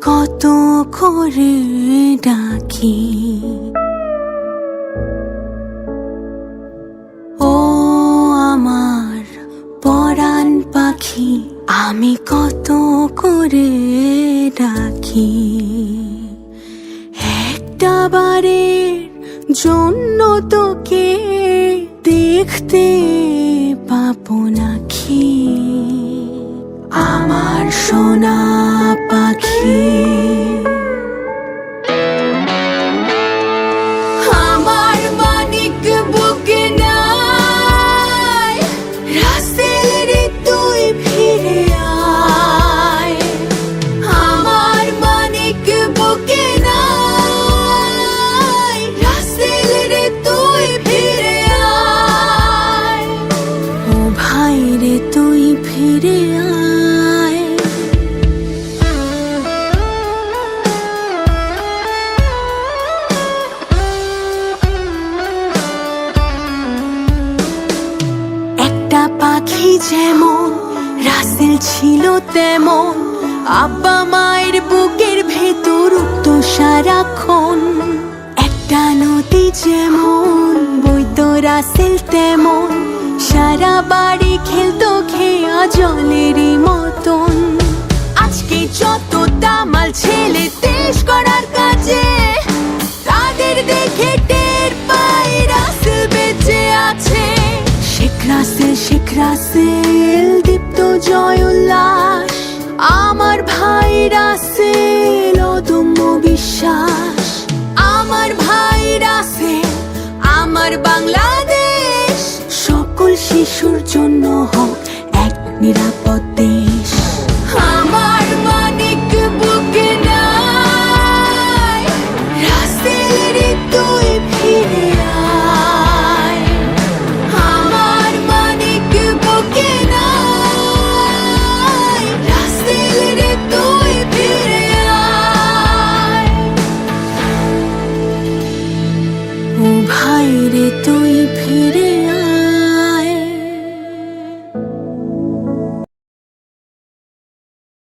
কত করে ডাকি। ও আমার পরাণ পাখি, আমি কত করে ডাকি। একটা বারের জন্য তোকে দেখতে পাবো নাকি আমার সোনা আমার মানিক বুকে নাই, রাসেল তুই ফিরে আয়। আমার মানিক বুকে নাই তুই ফিরে ভাই রে, তুই ফিরে পাখি যেমন, রাসেল ছিল তেমন, আব্বা মায়ের বুকের ভেতর উঠত সারাক্ষণ। একটা নদী যেমন, বইতো রাসেল তেমন, সারা বাড়ি খেলতো খেয়া জলেরই মতন। আজকে যত দামাল ছেলে দেশ করার কাজে, তাদের দেখে টের পাই রাসেল বেঁচে আছে। শেখ রাসেল রাসেল দীপ্ত জয় উল্লাস, আমার ভাই রাসেল অদম্য বিশ্বাস। আমার ভাই রাসেল আমার বাংলাদেশ, সকল শিশুর জন্য হোক। ভাইরে তুই ফিরে